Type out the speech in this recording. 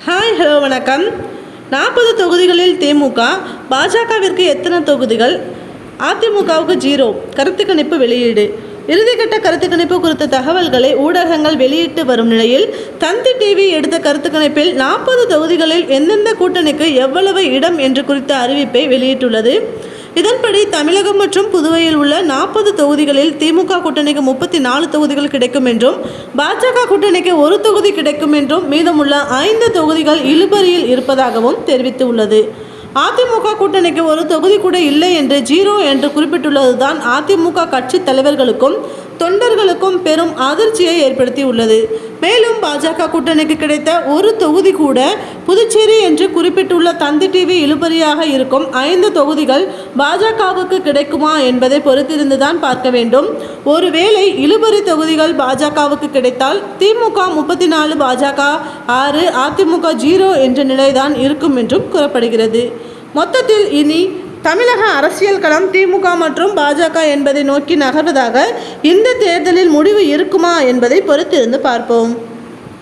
Hi hello வணக்கம். நாற்பது தொகுதிகளில் திமுக பாஜகவிற்கு எத்தனை தொகுதிகள்? அதிமுகவுக்கு ஜீரோ. கருத்து கணிப்பு வெளியீடு. இறுதிக்கட்ட கருத்து கணிப்பு குறித்த தகவல்களை ஊடகங்கள் வெளியிட்டு வரும் நிலையில் தந்தி டிவி எடுத்த கருத்து கணிப்பில் நாற்பது தொகுதிகளில் எந்தெந்த கூட்டணிக்கு எவ்வளவு இடம் என்று குறித்த அறிவிப்பை வெளியிட்டுள்ளது. இதன்படி தமிழகம் மற்றும் புதுவையில் உள்ள நாற்பது தொகுதிகளில் திமுக கூட்டணிக்கு முப்பத்தி நாலு தொகுதிகள் கிடைக்கும் என்றும் பாஜக கூட்டணிக்கு ஒரு தொகுதி கிடைக்கும் என்றும் மீதமுள்ள ஐந்து தொகுதிகள் இழுபறியில் இருப்பதாகவும் தெரிவித்துள்ளது. அதிமுக கூட்டணிக்கு ஒரு தொகுதி கூட இல்லை என்று ஜீரோ என்று குறிப்பிட்டுள்ளதுதான் அதிமுக கட்சி தலைவர்களுக்கும் தொண்டர்களுக்கும் பெரும் அதிர்ச்சியை ஏற்படுத்தியுள்ளது. மேலும் பாஜக கூட்டணிக்கு கிடைத்த ஒரு தொகுதி கூட புதுச்சேரி என்று குறிப்பிட்டுள்ள தந்தி டிவி இழுபறியாக இருக்கும் ஐந்து தொகுதிகள் பாஜகவுக்கு கிடைக்குமா என்பதை பொறுத்திருந்துதான் பார்க்க வேண்டும். ஒருவேளை இழுபறி தொகுதிகள் பாஜகவுக்கு கிடைத்தால் திமுக முப்பத்தி நாலு பாஜக ஆறு அதிமுக ஜீரோ என்ற நிலைதான் இருக்கும் என்றும் கூறப்படுகிறது. மொத்தத்தில் இனி தமிழக அரசியல் களம் திமுக மற்றும் பாஜக என்பதை நோக்கி நகர்வதாக இந்த தேர்தலில் முடிவு இருக்குமா என்பதை பொறுத்திருந்து பார்ப்போம்.